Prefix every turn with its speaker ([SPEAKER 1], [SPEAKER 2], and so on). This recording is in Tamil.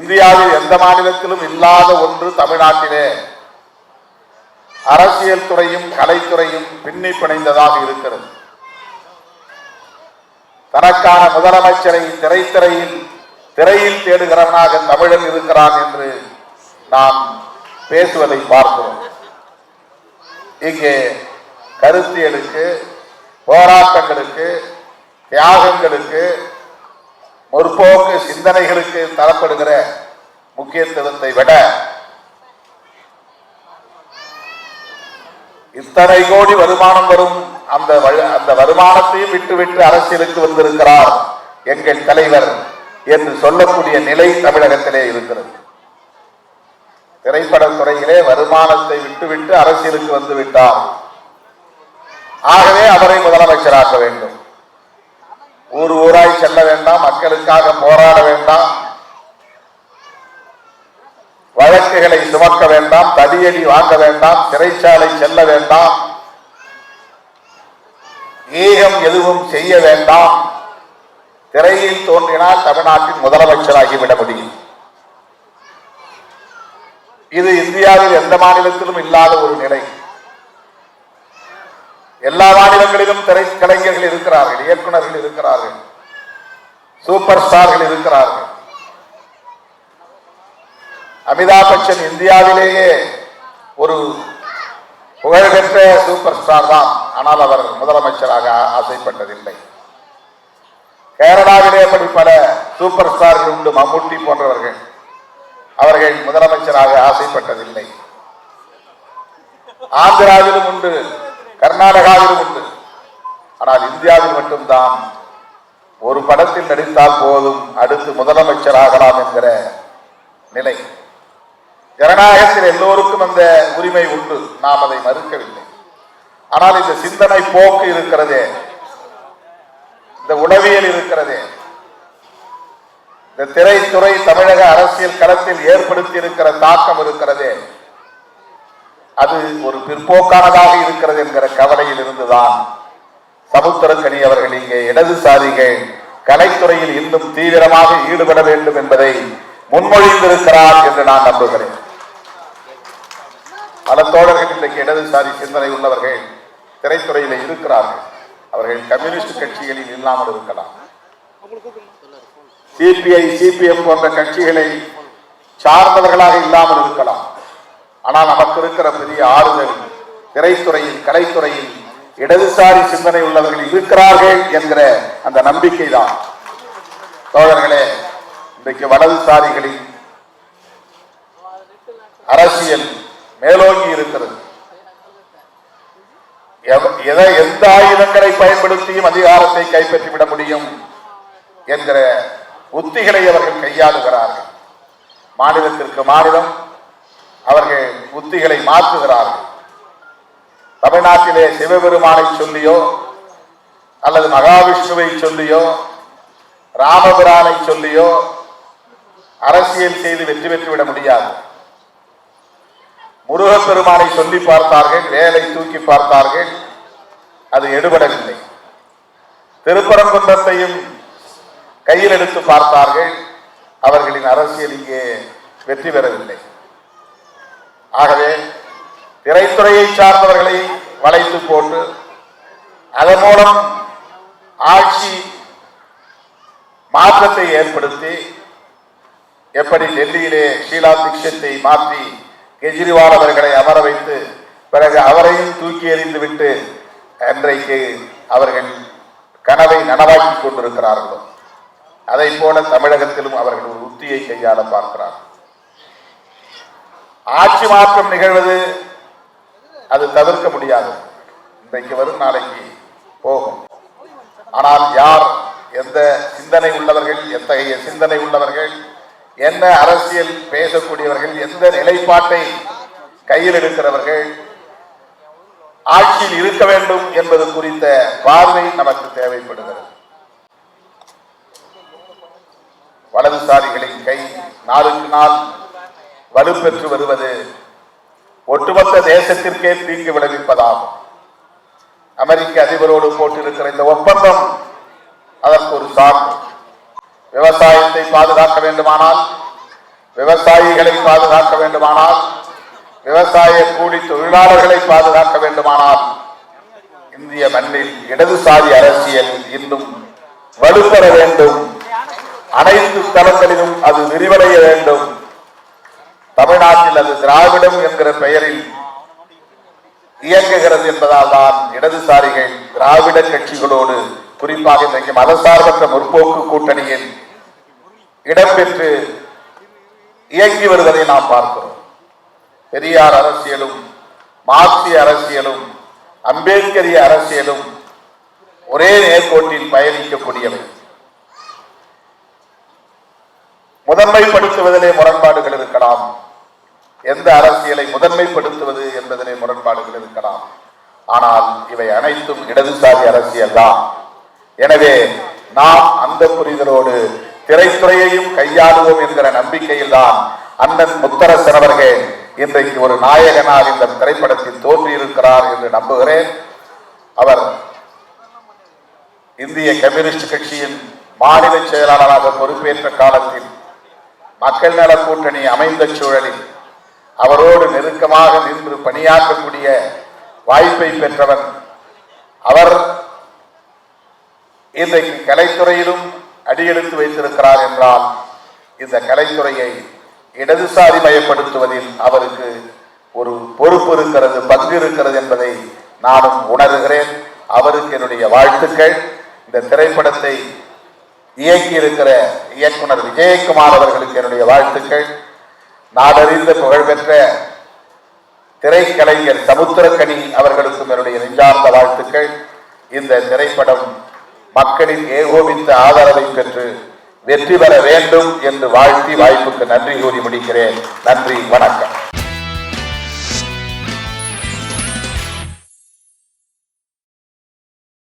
[SPEAKER 1] இந்தியாவில் எந்த மாநிலத்திலும் இல்லாத ஒன்று தமிழ்நாட்டிலே. அரசியல் துறையும் கலைத்துறையும் பின்னி பிணைந்ததாக இருக்கிறது. தனக்கான முதலமைச்சரை திரைத்திரையில் திரையில் தேடுகிறவனாக தமிழன் இருக்கிறான் என்று நாம் பேசுவதை பார்க்கிறோம். இங்கே கருத்தியலுக்கு போராட்டங்களுக்கு தியாகங்களுக்கு முற்போக்கு சிந்தனைகளுக்கு தரப்படுகிற முக்கியத்துவத்தை விட இத்தனை கோடி வருமானம் வரும் அந்த அந்த வருமானத்தையும் விட்டுவிட்டு அரசியலுக்கு வந்திருக்கிறார் எங்கள் தலைவர் என்று சொல்லக்கூடிய நிலை தமிழகத்திலே இருக்கிறது. திரைப்பட துறையிலே வருமானத்தை விட்டுவிட்டு அரசியலுக்கு வந்து விட்டார் ஆகவே அவரை முதலமைச்சராக்க வேண்டும். செல்ல வேண்டாம் மக்களுக்காக போராட வேண்டாம். வழக்குகளை சுமக்க வேண்டாம் தடியடி வாங்க வேண்டாம் சிறைச்சாலை செல்ல வேண்டாம். ஈகம் எதுவும் செய்ய வேண்டாம். திரையில் தோன்றினால் தமிழ்நாட்டின் முதலமைச்சராகிவிட முடியும். இது இந்தியாவில் எந்த மாநிலத்திலும் இல்லாத ஒரு நிலை. எல்லா மாநிலங்களிலும் திரை கலைஞர்கள் இருக்கிறார்கள் இயக்குநர்கள் இருக்கிறார்கள். சூப்பர் ஸ்டார்கள் இருக்கிறார்கள். அமிதாப் பச்சன் இந்தியாவிலேயே ஒரு புகழ்பெற்ற சூப்பர் ஸ்டார் தான். ஆனால் அவர் முதலமைச்சராக ஆசைப்பட்டதில்லை. கேரளாவிலே அப்படி பல சூப்பர் ஸ்டார்கள் உண்டு. மம்முட்டி போன்றவர்கள் அவர்கள் முதலமைச்சராக ஆசைப்பட்டதில்லை. ஆந்திராவிலும் உண்டு கர்நாடகாவிலும் உண்டு. ஆனால் இந்தியாவில் மட்டும்தான் ஒரு படத்தில் நடித்தால் போதும் அடுத்து முதலமைச்சர் ஆகலாம் என்கிற நிலை. ஜனநாயகத்தில் எல்லோருக்கும் அந்த உரிமை உண்டு. நாம் அதை மறுக்கவில்லை. ஆனால் இந்த சிந்தனை போக்கு இருக்கிறதே. இந்த உளவியல் இருக்கிறதே. இந்த திரைத்துறை தமிழக அரசியல் களத்தில் ஏற்படுத்தி இருக்கிற தாக்கம் இருக்கிறதே. அது ஒரு பிற்போக்கானதாக இருக்கிறது என்கிற கவலையில் இருந்துதான் சமுத்திரக்கனி அவர்கள் இங்கே இடதுசாரிகள் கலைத்துறையில் இன்னும் தீவிரமாக ஈடுபட வேண்டும் என்பதை முன்மொழிந்திருக்கிறார் என்று நான் நம்புகிறேன். பல தோழர்கள் இன்றைக்கு இடதுசாரி சிந்தனை உள்ளவர்கள் திரைத்துறையில் இருக்கிறார்கள். அவர்கள் கம்யூனிஸ்ட் கட்சிகளில் இல்லாமல் இருக்கலாம். சிபிஐ சிபிஎம் போன்ற கட்சிகளை சார்ந்தவர்களாக இல்லாமல் இருக்கலாம். ஆனால் நமக்கு இருக்கிற பெரிய ஆறுதல் திரைத்துறையில் கலைத்துறையில் இடதுசாரி சிந்தனை உள்ளவர்கள் இருக்கிறார்கள் என்கிற அந்த நம்பிக்கை தான் சோழர்களே இன்றைக்கு வலதுசாரிகளின் அரசியல் மேலோங்கி இருக்கிறது. எதை எந்த ஆயுதங்களை பயன்படுத்தியும் அதிகாரத்தை கைப்பற்றிவிட முடியும் என்கிற உத்திகளை அவர்கள் கையாளுகிறார்கள். மாநிலத்திற்கு மாநிலம் அவர்கள் உத்திகளை மாற்றுகிறார்கள். தமிழ்நாட்டிலே சிவபெருமானை சொல்லியோ அல்லது மகாவிஷ்ணுவை சொல்லியோ ராமபிரானை சொல்லியோ அரசியல் செய்து வெற்றி பெற்றுவிட முடியாது. முருகப்பெருமானை சொல்லி பார்த்தார்கள் வேலை தூக்கி பார்த்தார்கள் அது எடுபடவில்லை. திருப்பரங்குன்றத்தையும் கையில் எடுத்து பார்த்தார்கள் அவர்களின் அரசியல் இங்கே வெற்றி பெறவில்லை. ஆகவே திரைத்துறையை சார்ந்தவர்களை வளைத்து போட்டு அதன் மூலம் ஆட்சி மாற்றத்தை ஏற்படுத்தி எப்படி டெல்லியிலே ஷீலா திக்ஷத்தை மாற்றி கெஜ்ரிவால் அவர்களை அமர வைத்து பிறகு அவரையும் தூக்கி எறிந்துவிட்டு அன்றைக்கு அவர்கள் கனவை நனவாக்கி கொண்டிருக்கிறார்களோ? அதை போல தமிழகத்திலும் அவர்கள் ஒரு உத்தியை கையாள பார்க்கிறார்கள். ஆட்சி மாற்றம் நிகழ்வது அது தவிர்க்க முடியாது. இன்றைக்கு வரும் நாளைக்கு போகும். ஆனால் யார் எந்த சிந்தனை உள்ளவர்கள் எத்தகைய சிந்தனை உள்ளவர்கள் என்ன அரசியல் பேசக்கூடியவர்கள் எந்த நிலைப்பாட்டை கையில் எடுக்கிறவர்கள் ஆட்சியில் இருக்க வேண்டும் என்பது குறித்த பார்வை நமக்கு தேவைப்படுகிறது. வலதுசாரிகளின் கை நாளுக்கு நாள் வலுப்பெற்று வருவது ஒட்டுமொத்த தேசத்திற்கே தீங்கு விளைவிப்பதாகும். அமெரிக்க அதிபரோடு போட்டிருக்கிற இந்த ஒப்பந்தம் அதற்கு ஒரு சான்று. விவசாயத்தை பாதுகாக்க வேண்டுமானால் விவசாயிகளை பாதுகாக்க வேண்டுமானால் விவசாய கூலி தொழிலாளர்களை பாதுகாக்க வேண்டுமானால் இந்திய மண்ணில் இடதுசாரி அரசியல் இன்னும் வலுப்பெற வேண்டும். அனைத்து தளங்களிலும் அது விரிவடைய வேண்டும். தமிழ்நாட்டில் அது திராவிடம் என்கிற பெயரில் இயங்குகிறது என்பதால் தான் இடதுசாரிகள் திராவிட கட்சிகளோடு குறிப்பாக இன்றைக்கு மதசார்பற்ற முற்போக்கு கூட்டணியில் இடம்பெற்று இயங்கி வருவதை நாம் பார்க்கிறோம். பெரியார் அரசியலும் மார்க்சிய அரசியலும் அம்பேத்கரிய அரசியலும் ஒரே நேர்கோட்டில் பயணிக்கக்கூடியவை. முதன்மைப்படுத்துவதிலே முரண்பாடுகள் இருக்கலாம். எந்த அரசியலை முதன்மைப்படுத்துவது என்பதிலே முரண்பாடுகள் இருக்கலாம். ஆனால் இவை அனைத்தும் இடதுசாரி அரசியல் தான். எனவே நாம் அந்த புரிதலோடு திரைத்துறையையும் கையாளுவோம் என்கிற நம்பிக்கையில் தான் அண்ணன் முத்தரசன் அவர்கள் இன்றைக்கு ஒரு நாயகனார் இந்த திரைப்படத்தில் தோன்றியிருக்கிறார் என்று நம்புகிறேன். அவர் இந்திய கம்யூனிஸ்ட் கட்சியின் மாநில செயலாளராக பொறுப்பேற்ற காலத்தில் மக்கள் நல கூட்டணி அமைந்த சூழலில் அவரோடு நெருக்கமாக நின்று பணியாற்றக்கூடிய வாய்ப்பை பெற்றவன் அவர் இன்றைக்கு கலைத்துறையிலும் அடியெடுத்து வைத்திருக்கிறார் என்றால் இந்த கலைத்துறையை இடதுசாரி மயப்படுத்துவதில் அவருக்கு ஒரு பொறுப்பு இருக்கிறது பங்கு இருக்கிறது என்பதை நானும் உணர்கிறேன். அவருக்கு என்னுடைய வாழ்த்துக்கள். இந்த திரைப்படத்தை இயக்கியிருக்கிற இயக்குனர் விஜயகுமார் அவர்களுக்கு என்னுடைய வாழ்த்துக்கள். நாடறிந்த புகழ்பெற்ற திரைக்கலைஞர் சமுத்திரக்கனி அவர்களுக்கும் என்னுடைய நெஞ்சார்ந்த வாழ்த்துக்கள். இந்த திரைப்படம் மக்களின் ஏகோபித்த ஆதரவை பெற்று வெற்றி பெற வேண்டும் என்று வாழ்த்தி வாய்ப்புக்கு நன்றி கூறி முடிக்கிறேன். நன்றி வணக்கம்.